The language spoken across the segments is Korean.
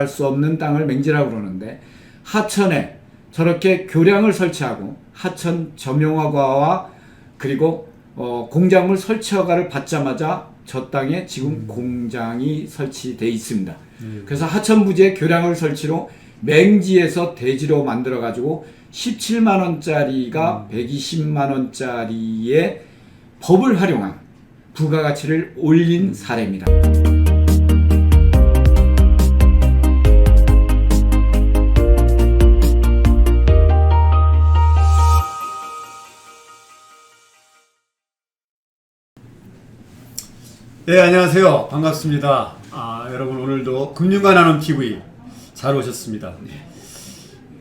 할 수 없는 땅을 맹지라고 그러는데 하천에 저렇게 교량을 설치하고 하천 점용허가와 그리고 어, 공작물 설치 허가를 받자마자 저 땅에 지금 공장이 설치돼 있습니다. 그래서 하천 부지에 교량을 설치로 맹지에서 대지로 만들어 가지고 17만 원짜리가 120만 원짜리의 법을 활용한 부가가치를 올린 사례입니다. 네, 안녕하세요. 반갑습니다. 아, 여러분 오늘도 금융관 나눔 TV 잘 오셨습니다.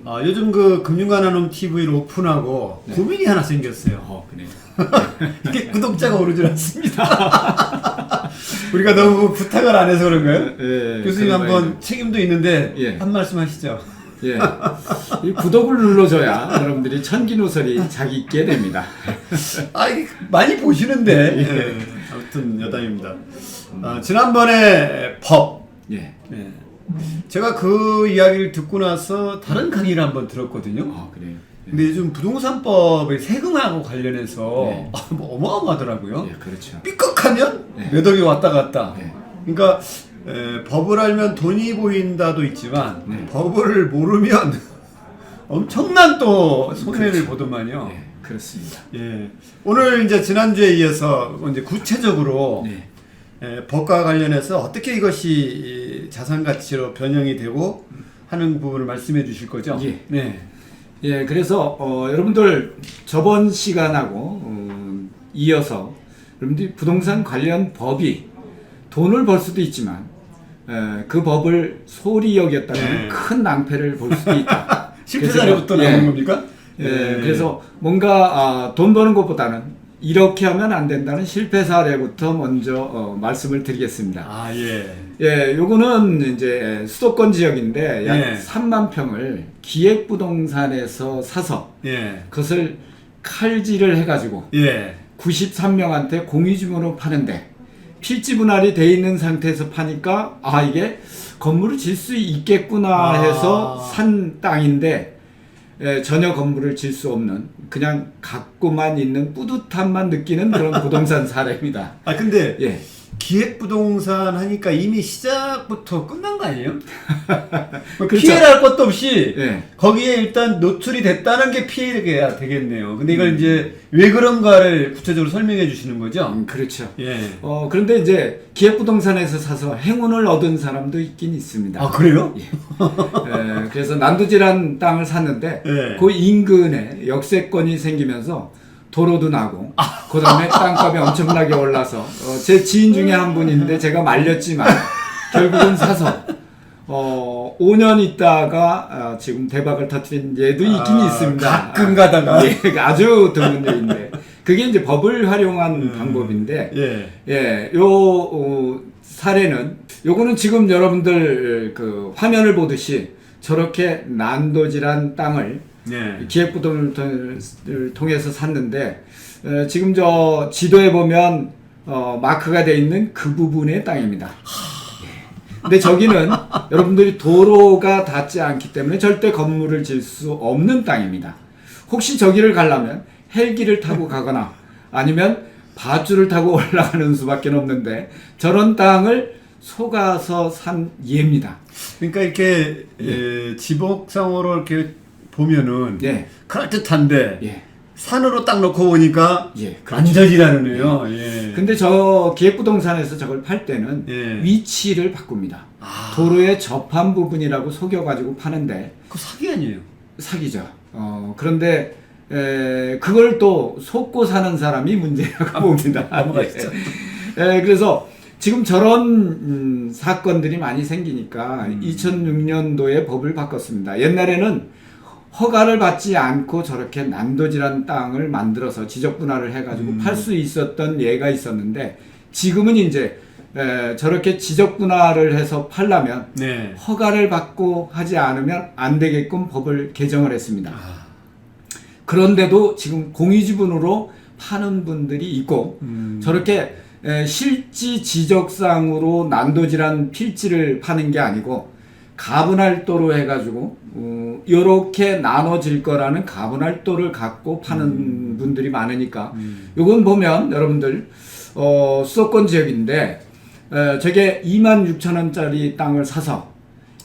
아, 요즘 그 금융관 나눔 TV를 오픈하고 고민이 하나 생겼어요. 어, 그래요. 이게 구독자가 오르질 않습니다. 우리가 너무 부탁을 안 해서 그런가요? 예, 교수님 그런 한번 거예요. 책임도 있는데 예. 한 말씀 하시죠. 예. 이 구독을 눌러줘야 여러분들이 천기누설이 자기 있게 됩니다. 아, 이게 많이 보시는데. 예. 아무튼 여담입니다. 아, 지난번에 법. 예. 예. 제가 그 이야기를 듣고 나서 다른 강의를 한번 들었거든요. 어, 그래요. 근데 요즘 부동산법의 세금하고 관련해서 네. 아, 뭐 어마어마하더라고요. 예, 그렇죠. 삐걱하면 네. 몇 억이 왔다 갔다. 네. 그러니까 에, 법을 알면 돈이 보인다도 있지만 네. 법을 모르면 엄청난 또 손해를 그렇죠. 보더만요. 예, 그렇습니다. 예. 오늘 이제 지난주에 이어서 이제 구체적으로 네. 에, 법과 관련해서 어떻게 이것이 이 자산 가치로 변형이 되고 하는 부분을 말씀해 주실 거죠? 예. 네. 예, 그래서 어, 여러분들 저번 시간하고 어, 이어서 여러분들이 부동산 관련 법이 돈을 벌 수도 있지만 에, 그 법을 소리 여겼다면 네. 큰 낭패를 볼 수도 있다. 실패 사례부터 예, 나오는 겁니까? 예, 그래서 뭔가 아, 돈 버는 것보다는 이렇게 하면 안 된다는 실패 사례부터 먼저 어, 말씀을 드리겠습니다. 아 예. 예, 요거는 이제 수도권 지역인데 약 예. 3만 평을 기획 부동산에서 사서 예. 그것을 칼질을 해 가지고 예. 93명한테 공유주문으로 파는데 필지 분할이 돼 있는 상태에서 파니까 아 이게 건물을 질 수 있겠구나 아. 해서 산 땅인데 예, 전혀 건물을 질 수 없는 그냥 갖고만 있는 뿌듯함만 느끼는 그런 부동산 사례입니다. 아 근데 예. 기획부동산 하니까 이미 시작부터 끝난 거 아니에요? 뭐 그렇죠. 피해를 할 것도 없이 예. 거기에 일단 노출이 됐다는 게 피해가 되겠네요. 근데 음. 이걸 이제 왜 그런가를 구체적으로 설명해 주시는 거죠? 음, 그렇죠. 예. 어, 그런데 이제 기획부동산에서 사서 행운을 얻은 사람도 있긴 있습니다. 아 그래요? 예, 그래서 난도질한 땅을 샀는데 예. 그 인근에 역세권이 생기면서 도로도 나고 그 다음에 땅값이 엄청나게 올라서 어, 제 지인 중에 한 분인데 제가 말렸지만 결국은 사서 어, 5년 있다가 어, 지금 대박을 터뜨린 예도 있긴 아, 있습니다. 가끔 가다가. 예, 아주 드문 예인데 그게 이제 법을 활용한 방법인데 예. 예, 요 어, 사례는 요거는 지금 여러분들 그 화면을 보듯이 저렇게 난도질한 땅을 예. 기획부동산을 통해서 샀는데 에, 지금 저 지도에 보면 어, 마크가 돼 있는 그 부분의 땅입니다. 예. 근데 저기는 여러분들이 도로가 닿지 않기 때문에 절대 건물을 질 수 없는 땅입니다. 혹시 저기를 가려면 헬기를 타고 가거나 아니면 밧줄을 타고 올라가는 수밖에 없는데 저런 땅을 속아서 산 예입니다. 그러니까 이렇게 예, 지목상으로 이렇게 보면은 예, 그럴듯한데 예, 산으로 딱 놓고 보니까 예. 그렇죠. 완전이라네요. 예. 근데 저 기획부동산에서 저걸 팔 때는 예. 위치를 바꿉니다. 아. 도로에 접한 부분이라고 속여가지고 파는데 그 사기 아니에요? 사기죠. 어, 그런데 에, 그걸 또 속고 사는 사람이 문제라고 봅니다. 넘어가시죠. 예. 에, 그래서 지금 저런 음, 사건들이 많이 생기니까 음. 2006년도에 법을 바꿨습니다. 옛날에는 허가를 받지 않고 저렇게 난도질한 땅을 만들어서 지적 분할을 해가지고 음. 팔수 있었던 예가 있었는데 지금은 이제 에, 저렇게 지적 분할을 해서 팔려면 네. 허가를 받고 하지 않으면 안 되게끔 법을 개정을 했습니다. 아. 그런데도 지금 공유지분으로 파는 분들이 있고 음. 저렇게 에, 실지 지적상으로 난도질한 필지를 파는 게 아니고 가분할도로 해가지고 어, 이렇게 나눠질 거라는 가분할도를 갖고 파는 분들이 많으니까 요건 보면 여러분들 어, 수도권 지역인데 에, 저게 2만 6천 원짜리 땅을 사서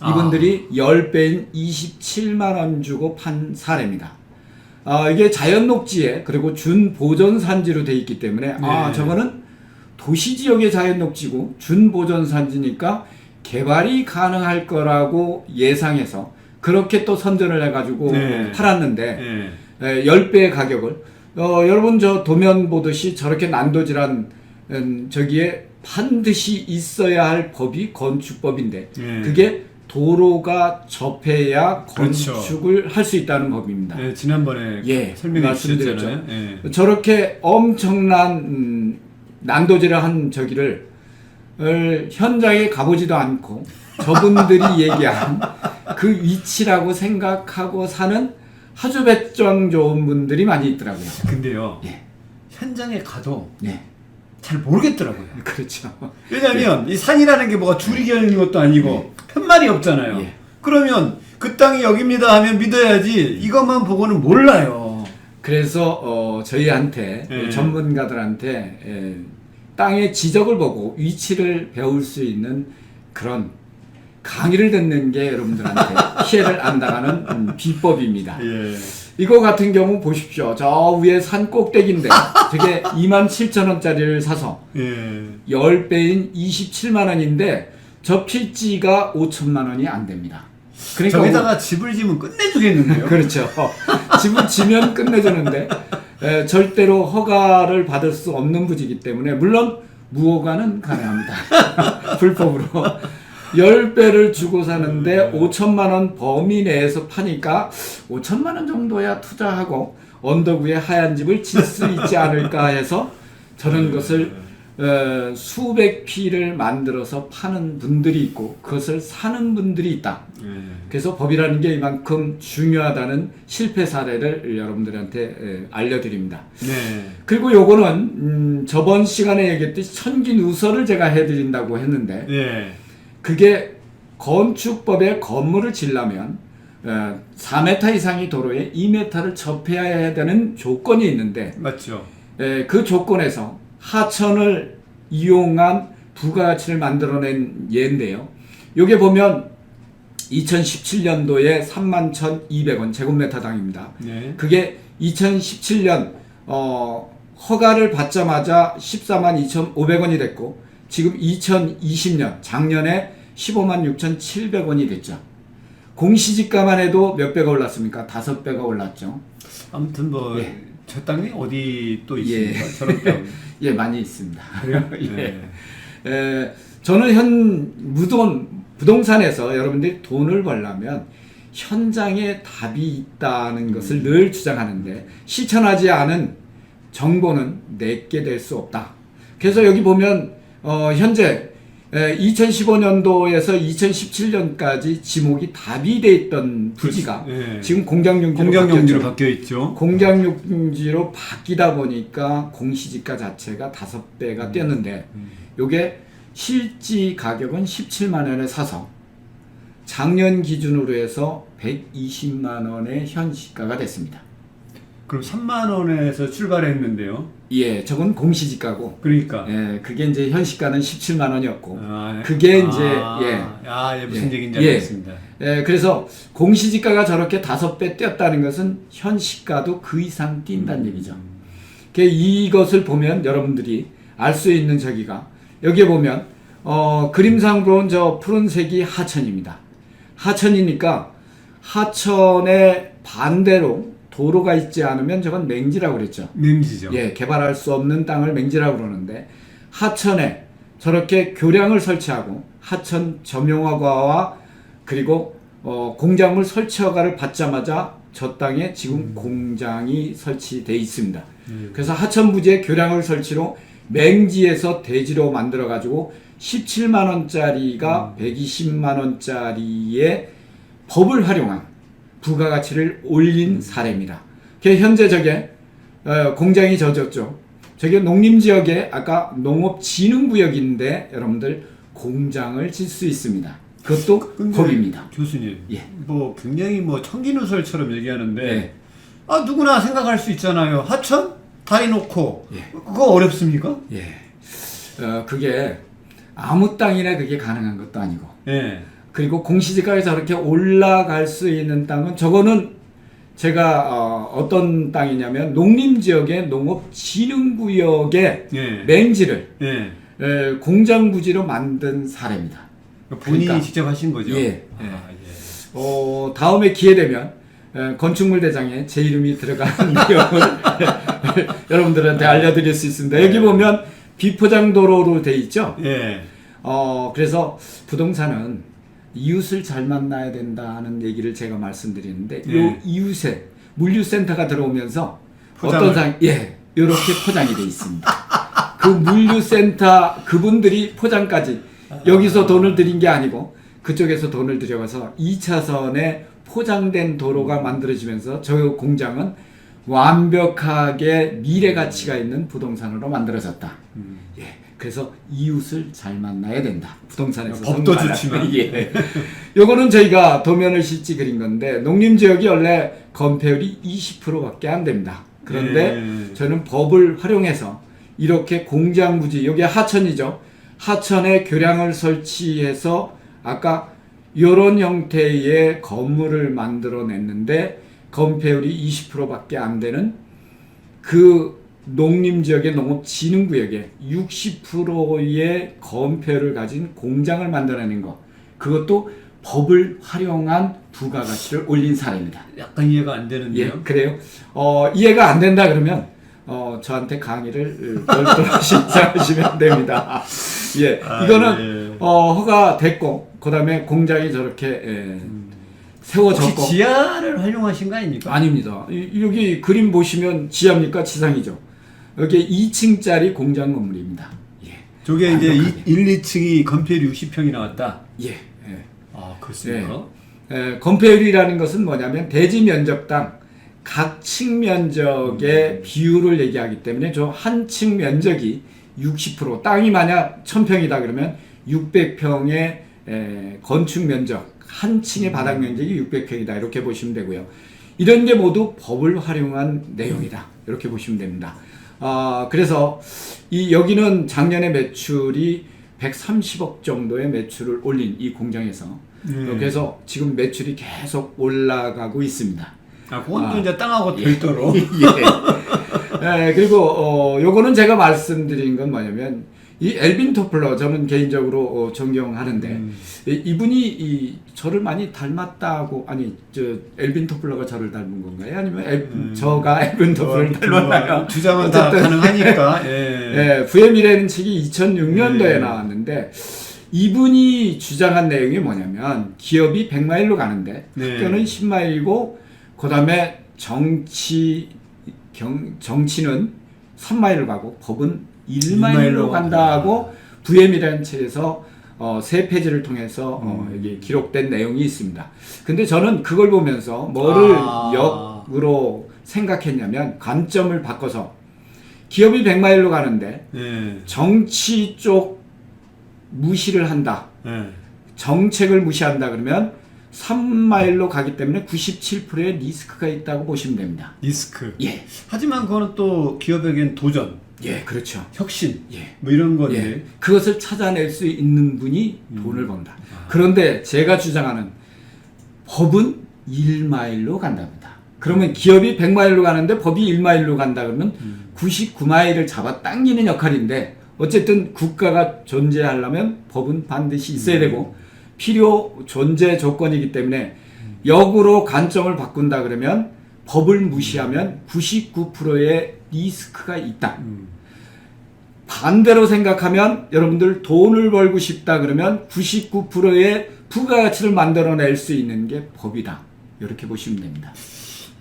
이분들이 10배인 27만 원 주고 판 사례입니다. 아, 이게 자연 녹지에 그리고 준 보존 산지로 돼 있기 때문에 아, 네. 저거는 도시 지역의 자연 녹지고 준 보존 산지니까 개발이 가능할 거라고 예상해서 그렇게 또 선전을 해가지고 네. 팔았는데 예. 에, 10배의 가격을 어, 여러분 저 도면 보듯이 저렇게 난도질한 음, 저기에 반드시 있어야 할 법이 건축법인데 예. 그게 도로가 접해야 그렇죠. 건축을 할수 있다는 법입니다. 예, 지난번에 예, 설명해. 주셨잖아요. 예. 저렇게 엄청난 음, 난도질을 한 저기를 을 현장에 가보지도 않고 저분들이 얘기한 그 위치라고 생각하고 사는 아주 배짱 좋은 분들이 많이 있더라고요. 근데요. 예. 현장에 가도 네, 잘 모르겠더라고요. 그렇죠. 왜냐면 이 산이라는 게 뭐가 줄이 겨있는 것도 아니고 편말이 없잖아요. 예. 그러면 그 땅이 여기입니다 하면 믿어야지 이것만 보고는 몰라요. 그래서 어, 저희한테 예. 전문가들한테 에, 땅의 지적을 보고 위치를 배울 수 있는 그런 강의를 듣는 게 여러분들한테 피해를 안 당하는 음, 비법입니다. 예. 이거 같은 경우 보십시오. 저 위에 산 꼭대기인데 저게 2만 7천 원짜리를 사서 예. 10배인 27만 원인데 저 필지가 5천만 원이 안 됩니다. 그러니까 저기다가 집을 지면 끝내주겠는데요. 그렇죠. 집을 지면 끝내주는데 에, 절대로 허가를 받을 수 없는 부지이기 때문에 물론 무허가는 가능합니다. 불법으로. 10배를 주고 사는데 5천만 원 범위 내에서 파니까 5천만 원 정도야 투자하고 언덕 위에 하얀 집을 질 수 있지 않을까 해서 저런 것을 어, 수백 피를 만들어서 파는 분들이 있고 그것을 사는 분들이 있다. 예. 그래서 법이라는 게 이만큼 중요하다는 실패 사례를 여러분들한테 에, 알려드립니다. 네. 그리고 요거는 음, 저번 시간에 얘기했듯이 천기 누설을 제가 해드린다고 했는데 예. 그게 건축법에 건물을 지려면 어, 4m 이상이 도로에 2m를 접해야 되는 조건이 있는데 맞죠. 에, 그 조건에서 하천을 이용한 부가가치를 만들어낸 예인데요. 요게 보면 2017년도에 31,200원 제곱미터당입니다. 네. 그게 2017년 어, 허가를 받자마자 14만 2,500원이 됐고 지금 2020년 작년에 15만 6,700원이 됐죠. 공시지가만 해도 몇 배가 올랐습니까? 다섯 배가 올랐죠. 아무튼 뭐 저 예. 땅이 어디 또 예. 있습니까? 저런 땅. 예, 많이 있습니다. 그래요? 예. 에, 저는 현 무돈 부동산에서 여러분들이 돈을 벌려면 현장에 답이 있다는 것을 늘 주장하는데 실천하지 않은 정보는 내게 될 수 없다. 그래서 여기 보면 어, 현재 2015년도에서 2017년까지 지목이 답이 돼 있던 부지가 예. 지금 공장용지로 공장용지로. 바뀌어 있죠. 공장용지로 바뀌다 보니까 공시지가 자체가 다섯 배가 뛰었는데 요게 실지 가격은 17만 원에 사서 작년 기준으로 해서 120만 원의 현시가가 됐습니다. 그럼 3만 원에서 출발했는데요. 예, 저건 공시지가고 그러니까. 예, 그게 이제 현시가는 17만 원이었고 아, 그게 이제, 예. 아, 예, 무슨 예. 얘기인지 예. 알겠습니다. 예, 그래서 공시지가가 저렇게 다섯 배 뛰었다는 것은 현시가도 그 이상 뛴다는 얘기죠. 그 이것을 보면 여러분들이 알 수 있는 저기가 여기에 보면 어, 그림상 보면 저 푸른색이 하천입니다. 하천이니까 하천의 반대로 도로가 있지 않으면 저건 맹지라고 그랬죠. 냉지죠. 예, 개발할 수 없는 땅을 맹지라고 그러는데 하천에 저렇게 교량을 설치하고 하천 점용허가와 그리고 어, 공작물 설치 허가를 받자마자 저 땅에 지금 공장이 설치돼 있습니다. 그래서 하천 부지에 교량을 설치로 맹지에서 대지로 만들어 가지고 17만 원짜리가 120만 원짜리의 법을 활용한 부가가치를 올린 사례입니다. 그 현재 저게 어, 공장이 젖었죠. 저게 농림지역에 아까 농업진흥구역인데 여러분들 공장을 질 수 있습니다. 그것도 근데 법입니다. 교수님, 예. 뭐 굉장히 뭐 청기누설처럼 얘기하는데 네. 아 누구나 생각할 수 있잖아요. 하천 다 해놓고 예. 그거 어렵습니까? 예. 어, 그게 아무 땅이나 그게 가능한 것도 아니고 예. 그리고 공시지가에 저렇게 올라갈 수 있는 땅은 저거는 제가 어, 떤 땅이냐면 농림지역의 농업진흥구역의 예. 맹지를 예. 에, 공장 부지로 만든 사례입니다. 본인이 그러니까. 직접 하신 거죠? 예. 아, 예. 어, 다음에 기회 되면 에, 건축물 대장에 제 이름이 들어가는 내용을 여러분들한테 알려드릴 수 있습니다. 여기 보면 비포장 도로로 돼 있죠. 예. 어, 그래서 부동산은 이웃을 잘 만나야 된다는 얘기를 제가 말씀드리는데 이 예. 이웃에 물류센터가 들어오면서 포장을. 어떤 상, 예, 이렇게 포장이 돼 있습니다. 그 물류센터 그분들이 포장까지 여기서 돈을 들인 게 아니고 그쪽에서 돈을 들여가서 2차선에 포장된 도로가 만들어지면서 저 공장은 완벽하게 미래 가치가 있는 부동산으로 만들어졌다. 음. 예. 그래서 이웃을 잘 만나야 된다. 부동산에서 법도 성공하려면. 좋지만. 예. 요거는 저희가 도면을 실지 그린 건데 농림 지역이 원래 건폐율이 20%밖에 안 됩니다. 그런데 예. 저는 법을 활용해서 이렇게 공장 부지 여기 하천이죠. 하천에 교량을 설치해서 아까 이런 형태의 건물을 만들어 냈는데 건폐율이 20%밖에 안 되는 그 농림 지역의 농업진흥구역에 60%의 건폐율을 가진 공장을 만들어내는 것 그것도 법을 활용한 부가가치를 올린 사례입니다. 약간 이해가 안 예, 되는데요. 그래요. 어, 이해가 안 된다 그러면 어, 저한테 강의를 별도로 신청하시면 됩니다. 예, 아, 이거는 예. 어, 허가 됐고 그다음에 공장이 저렇게 예, 혹시 세워졌고 지하를 활용하신 거 아닙니까? 아닙니다. 이- 여기 그림 보시면 지하입니까 지상이죠. 여기 2층짜리 공장 건물입니다. 예, 저게 이제 완벽하게. 1, 2층이 건폐율이 60평이 나왔다. 예, 예. 아 그렇습니까? 에, 건폐율이라는 것은 뭐냐면 대지 면적당 각 층 면적의 비율을 얘기하기 때문에 저 한 층 면적이 60% 땅이 만약 1000평이다 그러면 600평의 건축 면적 한 층의 바닥 면적이 600평이다 이렇게 보시면 되고요. 이런 게 모두 법을 활용한 내용이다 이렇게 보시면 됩니다. 아 그래서 이 여기는 작년에 매출이 130억 정도의 매출을 올린 이 공장에서 네. 어, 그래서 지금 매출이 계속 올라가고 있습니다. 아 그건 또 아. 이제 땅하고 예. 별도로. 예. 예, 그리고 어, 요거는 제가 말씀드린 건 뭐냐면 이 엘빈 토플러 저는 개인적으로 어, 존경하는데 음. 이, 이분이 이 저를 많이 닮았다고 아니 저 엘빈 토플러가 저를 닮은 건가요? 아니면 엘, 음. 저가 엘빈 토플러를 닮았나요? 뭐 주장은 다. 가능하니까. 예. 예, 부의 미래는 책이 2006년도에 네. 나왔는데 이분이 주장한 내용이 뭐냐면 기업이 100마일로 가는데 네. 학교는 10마일이고 그다음에 정치 경, 정치는 3마일로 가고 법은 1마 일로 일마일로 간다고 부의 미래는 책에서 어, 세 페이지를 통해서 어, 음. 여기 기록된 내용이 있습니다. 근데 저는 그걸 보면서 뭐를 아. 역으로 생각했냐면 관점을 바꿔서 기업이 100마일로 가는데 예. 정치 쪽 무시를 한다. 예. 정책을 무시한다 그러면 3마일로 가기 때문에 97%의 리스크가 있다고 보시면 됩니다. 리스크. 예. 하지만 그거는 또 기업에겐 도전, 예, 그렇죠. 혁신, 예. 뭐 이런 건데. 예. 그것을 찾아낼 수 있는 분이 음. 돈을 번다. 아. 그런데 제가 주장하는 법은 1마일로 간답니다. 그러면 기업이 100마일로 가는데 법이 1마일로 간다 그러면 음. 99마일을 잡아 당기는 역할인데 어쨌든 국가가 존재하려면 법은 반드시 있어야 되고 필요 존재 조건이기 때문에 역으로 관점을 바꾼다 그러면 법을 무시하면 99%의 리스크가 있다. 음. 반대로 생각하면 여러분들 돈을 벌고 싶다 그러면 99%의 부가가치를 만들어낼 수 있는 게 법이다. 이렇게 보시면 됩니다.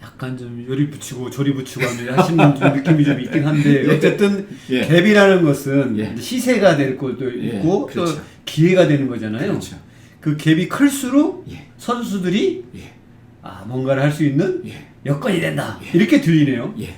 약간 좀 요리 붙이고 조리 붙이고 하시는 좀 느낌이 좀 있긴 한데 예. 어쨌든 예. 갭이라는 것은 예. 시세가 될 것도 예, 있고 그렇죠. 또 기회가 되는 거잖아요. 그렇죠. 그 갭이 클수록 예. 선수들이 예. 아 뭔가를 할 수 있는 예. 여건이 된다 이렇게 들리네요. 예.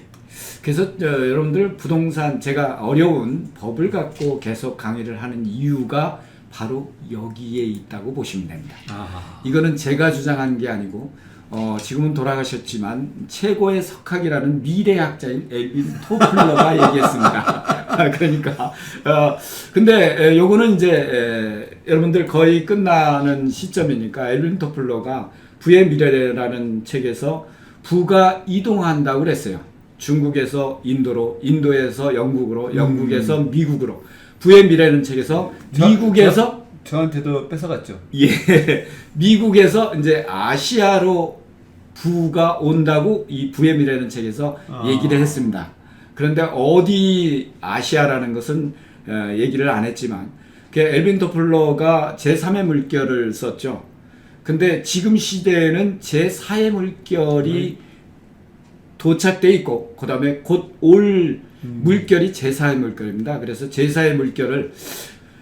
그래서 저, 여러분들 부동산 제가 어려운 법을 갖고 계속 강의를 하는 이유가 바로 여기에 있다고 보시면 됩니다. 아, 이거는 제가 주장한 게 아니고 어, 지금은 돌아가셨지만 최고의 석학이라는 미래학자인 엘빈 토플러가 얘기했습니다. 그러니까 어, 근데 에, 요거는 이제 에, 여러분들 거의 끝나는 시점이니까 엘빈 토플러가 부의 미래라는 책에서 부가 이동한다고 그랬어요. 중국에서 인도로, 인도에서 영국으로, 영국에서 미국으로. 부의 미래라는 책에서 저- 미국에서 저, 한테도 뺏어갔죠. 예, 미국에서 이제 아시아로 부가 온다고 이 부의 미래라는 책에서 아. 얘기를 했습니다. 그런데 어디 아시아라는 것은 어, 얘기를 안 했지만 그 엘빈 토플러가 제3의 물결을 썼죠. 근데 지금 시대에는 제4의 물결이 도착돼 있고 그 다음에 곧올 물결이 제4의 물결입니다. 그래서 제4의 물결을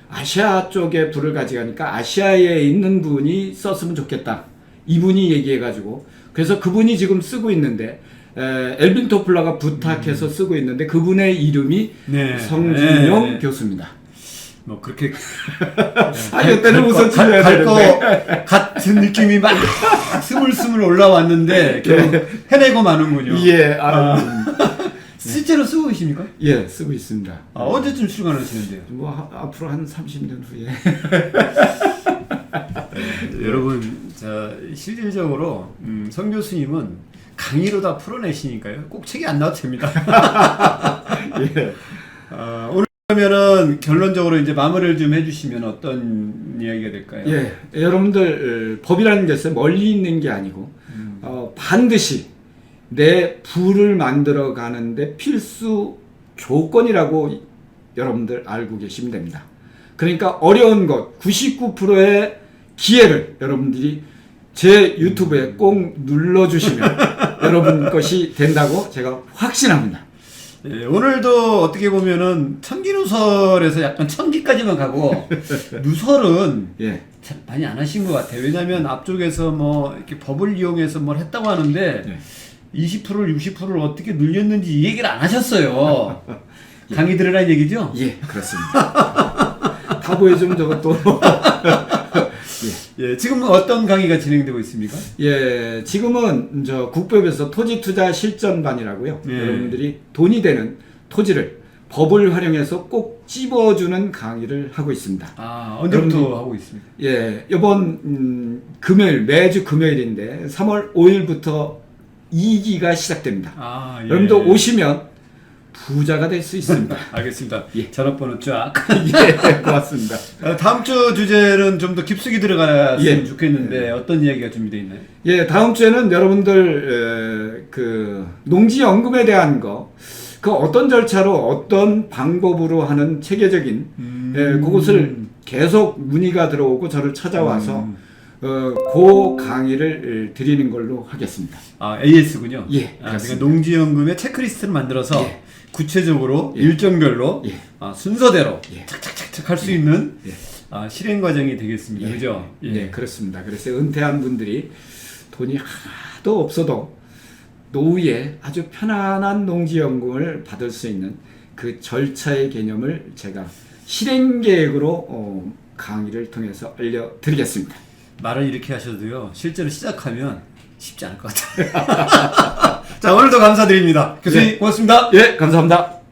아시아 쪽에 불을 가져가니까 아시아에 있는 분이 썼으면 좋겠다. 이분이 얘기해가지고 그래서 그분이 지금 쓰고 있는데 에, 엘빈 토플러가 부탁해서 쓰고 있는데 그분의 이름이 네. 성준용 네. 교수입니다. 뭐 그렇게 아 이때는 웃어 치려야 갈거 되는데 같은 느낌이 막 스물스물 올라왔는데 결국 해내고 마는군요. 예, 아, 실제로 쓰고 계십니까? 예 쓰고 있습니다. 아, 언제쯤 출간하시는데요? 뭐 하- 앞으로 한 30년 후에 여러분, 자 실질적으로 음, 성 교수님은 강의로 다 풀어내시니까요. 꼭 책이 안 나와도 됩니다. 예. 아, 오늘 그러면은 결론적으로 이제 마무리를 좀 해주시면 어떤 이야기가 될까요? 예, 여러분들 어, 법이라는 것은 멀리 있는 게 아니고 음. 어, 반드시 내 부를 만들어 가는데 필수 조건이라고 여러분들 알고 계시면 됩니다. 그러니까 어려운 것 99%의 기회를 여러분들이 제 유튜브에 꼭 눌러주시면 여러분 것이 된다고 제가 확신합니다. 예, 오늘도 어떻게 보면은 천기 누설에서 약간 천기까지만 가고 누설은 예, 참 많이 안 하신 것 같아요. 왜냐하면 앞쪽에서 뭐 이렇게 법을 이용해서 뭘 했다고 하는데 네. 20%를 60%를 어떻게 늘렸는지 이 얘기를 안 하셨어요. 강의 들으라는 얘기죠? 예, 그렇습니다. 다 보여주면 저것도 예, 지금 어떤 강의가 진행되고 있습니까? 예, 지금은 저 국법에서 토지 투자 실전반이라고요. 예. 여러분들이 돈이 되는 토지를 법을 활용해서 꼭 찝어주는 강의를 하고 있습니다. 아 언제부터 하고 있습니까? 예, 이번 음, 금요일 매주 금요일인데 3월 5일부터 2기가 시작됩니다. 아 예. 여러분도 오시면 부자가 될 수 있습니다. 알겠습니다. 예. 전화번호 쫙. 예, 고맙습니다. 어, 다음 주 주제는 좀 더 깊숙이 들어갔으면 예. 좋겠는데 어떤 이야기가 준비되어 있나요? 예, 다음 주에는 여러분들 에, 그 농지 연금에 대한 거, 그 어떤 절차로 어떤 방법으로 하는 체계적인 음. 예, 그것을 계속 문의가 들어오고 저를 찾아와서 음. 어, 그 강의를 에, 드리는 걸로 하겠습니다. 아 AS군요. 예, 아. 그러니까 농지연금의 체크리스트를 만들어서 예. 구체적으로 예. 일정별로 예. 아, 순서대로 예. 착착착착 할 수 있는 예. 아, 실행 과정이 되겠습니다. 그죠? 예. 그렇습니다. 그래서 은퇴한 분들이 돈이 하나도 없어도 노후에 아주 편안한 농지연금을 받을 수 있는 그 절차의 개념을 제가 실행 계획으로 어, 강의를 통해서 알려드리겠습니다. 말을 이렇게 하셔도요. 실제로 시작하면 쉽지 않을 것 같아요. 자 오늘도 감사드립니다. 교수님 네. 고맙습니다. 예, 감사합니다.